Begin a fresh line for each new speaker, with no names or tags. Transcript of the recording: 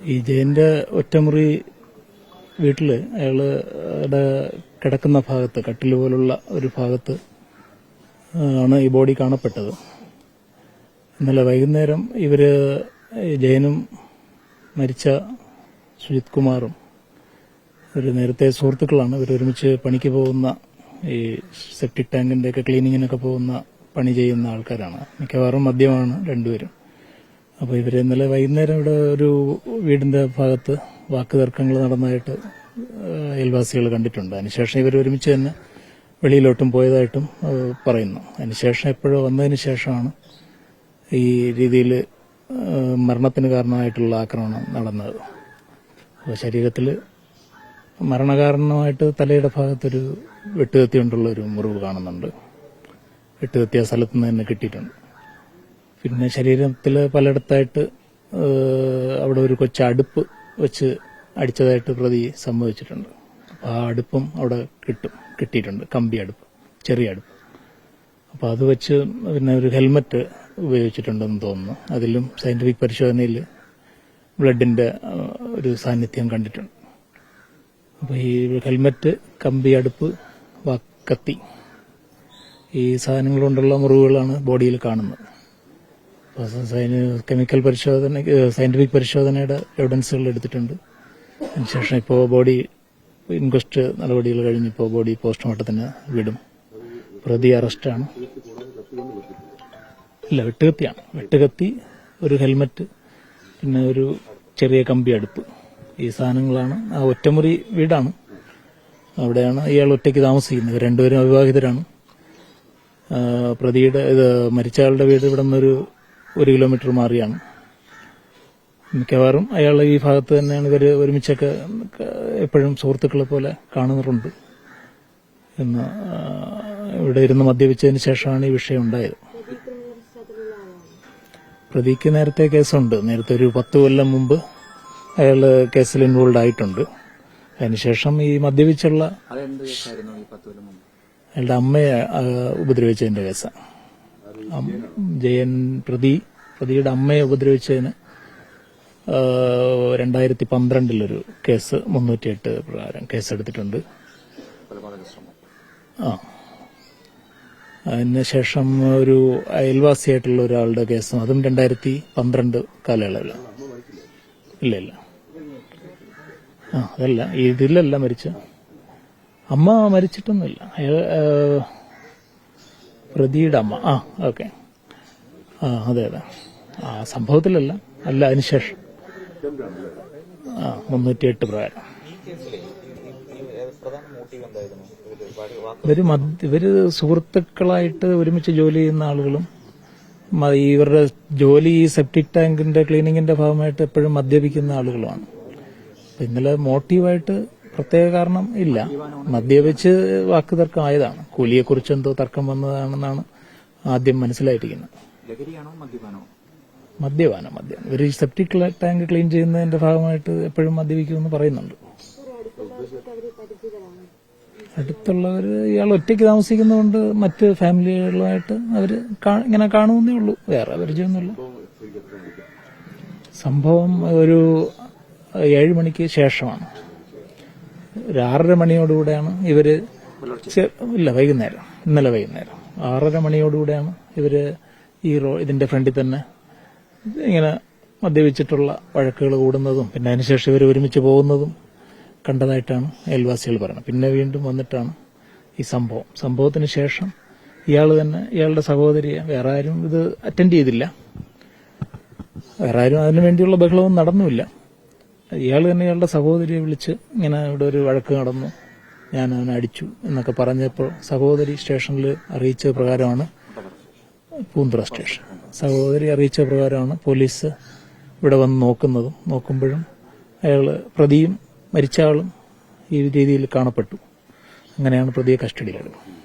ഈ ജയന്റെ ഒറ്റമുറി വീട്ടിൽ അയാളുടെ കിടക്കുന്ന ഭാഗത്ത് കട്ടിൽ പോലുള്ള ഒരു ഭാഗത്ത് ആണ് ഈ ബോഡി കാണപ്പെട്ടത്. ഇന്നലെ വൈകുന്നേരം ഇവർ ജയനും മരിച്ച സുജിത് കുമാറും ഒരു നേരത്തെ സുഹൃത്തുക്കളാണ്. ഇവർ ഒരുമിച്ച് പണിക്ക് പോകുന്ന ഈ സെപ്റ്റിക് ടാങ്കിന്റെ ഒക്കെ ക്ലീനിങ്ങിനൊക്കെ പോകുന്ന പണി ചെയ്യുന്ന ആൾക്കാരാണ്. മിക്കവാറും മദ്യമാണ് രണ്ടുപേരും. അപ്പോൾ ഇവർ ഇന്നലെ വൈകുന്നേരം ഇവിടെ ഒരു വീടിന്റെ ഭാഗത്ത് വാക്ക് തർക്കങ്ങൾ നടന്നതായിട്ട് അയൽവാസികൾ കണ്ടിട്ടുണ്ട്. അതിനുശേഷം ഇവർ ഒരുമിച്ച് തന്നെ വെളിയിലോട്ടും പോയതായിട്ടും പറയുന്നു. അതിനുശേഷം എപ്പോഴോ വന്നതിന് ശേഷമാണ് ഈ രീതിയിൽ മരണത്തിന് കാരണമായിട്ടുള്ള ആക്രമണം നടന്നത്. അപ്പോൾ ശരീരത്തിൽ മരണകാരണമായിട്ട് തലയുടെ ഭാഗത്തൊരു വെട്ടുകത്തി കൊണ്ടുള്ള ഒരു മുറിവ് കാണുന്നുണ്ട്. വെട്ടുകത്തി ആ സ്ഥലത്ത് നിന്ന് തന്നെ കിട്ടിയിട്ടുണ്ട്. പിന്നെ ശരീരത്തിൽ പലയിടത്തായിട്ട് അവിടെ ഒരു കൊച്ചു അടുപ്പ് വെച്ച് അടിച്ചതായിട്ട് പ്രതി സംഭവിച്ചിട്ടുണ്ട്. അപ്പൊ ആ അടുപ്പും അവിടെ കിട്ടും കിട്ടിയിട്ടുണ്ട്. കമ്പി അടുപ്പ് ചെറിയ അടുപ്പ്. അപ്പോൾ അത് വെച്ച് പിന്നെ ഒരു ഹെൽമറ്റ് ഉപയോഗിച്ചിട്ടുണ്ടെന്ന് തോന്നുന്നു. അതിലും സയന്റിഫിക് പരിശോധനയിൽ ബ്ലഡിന്റെ ഒരു സാന്നിധ്യം കണ്ടിട്ടുണ്ട്. അപ്പോൾ ഈ ഹെൽമറ്റ് കമ്പി അടുപ്പ് കത്തി ഈ സാധനങ്ങൾ കൊണ്ടുള്ള മുറിവുകളാണ് ബോഡിയിൽ കാണുന്നത്. കെമിക്കൽ പരിശോധന സയന്റിഫിക് പരിശോധനയുടെ എവിഡൻസുകൾ എടുത്തിട്ടുണ്ട്. അതിനുശേഷം ഇപ്പോൾ ബോഡി ഇൻക്വസ്റ്റ് നടപടികൾ കഴിഞ്ഞിപ്പോൾ ബോഡി പോസ്റ്റ്മോർട്ടത്തിന് വിടും. പ്രതി അറസ്റ്റാണ് ഇല്ല വെട്ടുകത്തിയാണ്. വെട്ടുകത്തി ഒരു ഹെൽമറ്റ് പിന്നെ ഒരു ചെറിയ കമ്പി അടുപ്പ്. ഈ സാധനങ്ങളാണ്. ആ ഒറ്റമുറി വീടാണ്. അവിടെയാണ് ഇയാൾ ഒറ്റയ്ക്ക് താമസിക്കുന്നത്. രണ്ടുപേരും അവിവാഹിതരാണ്. പ്രതിയുടെ ഇത് മരിച്ചയാളുടെ വീട് ഇവിടെ നിന്നൊരു ഒരു കിലോമീറ്റർ മാറിയാണ്. മിക്കവാറും അയാൾ ഈ ഭാഗത്ത് തന്നെയാണ് ഇവർ ഒരുമിച്ചൊക്കെ എപ്പോഴും സുഹൃത്തുക്കളെ പോലെ കാണുന്നുണ്ട്. എന്ന് ഇവിടെ ഇരുന്ന് മദ്യപിച്ചതിന് ശേഷമാണ് ഈ വിഷയം ഉണ്ടായത്. പ്രതിക്ക് നേരത്തെ കേസുണ്ട്. നേരത്തെ ഒരു പത്ത് കൊല്ലം മുമ്പ് അയാൾ കേസിൽ ഇൻവോൾവ് ആയിട്ടുണ്ട്. അതിനുശേഷം ഈ മദ്യപിച്ചുള്ള അയാളുടെ അമ്മയെ ഉപദ്രവിച്ചതിന്റെ കേസാണ്. ജയൻ പ്രതി പ്രതിയുടെ അമ്മയെ ഉപദ്രവിച്ചതിന് രണ്ടായിരത്തി പന്ത്രണ്ടിലൊരു കേസ് മുന്നൂറ്റിയെട്ട് പ്രകാരം കേസെടുത്തിട്ടുണ്ട്. ആ. അതിനുശേഷം ഒരു അയൽവാസിയായിട്ടുള്ള ഒരാളുടെ കേസും അതും രണ്ടായിരത്തി പന്ത്രണ്ട് കാലയളവിലാണ് ഇല്ല ഇല്ല. ആ അതല്ല ഇതിലല്ല മരിച്ച അമ്മ മരിച്ചിട്ടൊന്നുമില്ല. പ്രതിയുടെ അമ്മ ആ ഓക്കെ. ആ അതെ അതെ. ആ സംഭവത്തിലല്ല. അല്ല അതിനുശേഷം ആ
മുന്നൂറ്റി എട്ട്
പ്രകാരം. ഇവർ ഇവർ സുഹൃത്തുക്കളായിട്ട് ഒരുമിച്ച് ജോലി ചെയ്യുന്ന ആളുകളും ഇവരുടെ ജോലി ഈ സെപ്റ്റിക് ടാങ്കിന്റെ ക്ലീനിങ്ങിന്റെ ഭാഗമായിട്ട് എപ്പോഴും മദ്യപിക്കുന്ന ആളുകളുമാണ്. ഇന്നലെ മോട്ടീവായിട്ട് പ്രത്യേക കാരണം ഇല്ല. മദ്യപിച്ച് വാക്ക് തർക്കം ആയതാണ് കൂലിയെക്കുറിച്ച് എന്തോ തർക്കം വന്നതാണെന്നാണ് ആദ്യം മനസ്സിലായിരിക്കുന്നത്
ലഹരിയാണോ മദ്യപാനോ?
മദ്യപാനം മദ്യം. ഇവർ ഈ സെപ്റ്റിക് ടാങ്ക് ക്ലീൻ ചെയ്യുന്നതിന്റെ ഭാഗമായിട്ട് എപ്പോഴും മദ്യപിക്കുമെന്ന് പറയുന്നുണ്ട്. അടുത്തുള്ളവര് ഇയാൾ ഒറ്റയ്ക്ക് താമസിക്കുന്നതുകൊണ്ട് മറ്റ് ഫാമിലികളുമായിട്ട് അവർ ഇങ്ങനെ കാണുമെന്നേ ഉള്ളൂ. വേറെ പരിചയമൊന്നുമില്ല. സംഭവം ഒരു ഏഴ് മണിക്ക് ശേഷമാണ്. ഒരു ആറര മണിയോടുകൂടെയാണ് ഇവർ ഇല്ല വൈകുന്നേരം. ഇന്നലെ വൈകുന്നേരം. ആറര മണിയോടുകൂടെയാണ് ഇവർ ഈ റോ ഇതിന്റെ ഫ്രണ്ടിൽ തന്നെ ഇങ്ങനെ മദ്യപിച്ചിട്ടുള്ള വഴക്കുകൾ കൂടുന്നതും പിന്നെ അതിനുശേഷം ഇവർ ഒരുമിച്ച് പോകുന്നതും കണ്ടതായിട്ടാണ് അയൽവാസികൾ പറയുന്നത്. പിന്നെ വീണ്ടും വന്നിട്ടാണ് ഈ സംഭവം. സംഭവത്തിന് ശേഷം ഇയാൾ തന്നെ ഇയാളുടെ സഹോദരിയെ വേറെ ആരും ഇത് അറ്റൻഡ് ചെയ്തില്ല. വേറെ ആരും അതിനു വേണ്ടിയുള്ള ബഹളവും നടന്നുമില്ല. ഇയാൾ തന്നെ ഇയാളുടെ സഹോദരിയെ വിളിച്ച് ഇങ്ങനെ ഇവിടെ ഒരു വഴക്ക് നടന്നു. ഞാൻ അവനെ അടിച്ചു എന്നൊക്കെ പറഞ്ഞപ്പോൾ സഹോദരി സ്റ്റേഷനിൽ അറിയിച്ച പ്രകാരമാണ് പൂന്തുറ സ്റ്റേഷൻ. സഹോദരി അറിയിച്ച പ്രകാരമാണ് പോലീസ് ഇവിടെ വന്ന് നോക്കുന്നതും നോക്കുമ്പോഴും അയാൾ പ്രതിയും മരിച്ച ആളും ഈ രീതിയിൽ കാണപ്പെട്ടു. അങ്ങനെയാണ് പ്രതിയെ കസ്റ്റഡിയിലെടുക്കുന്നത്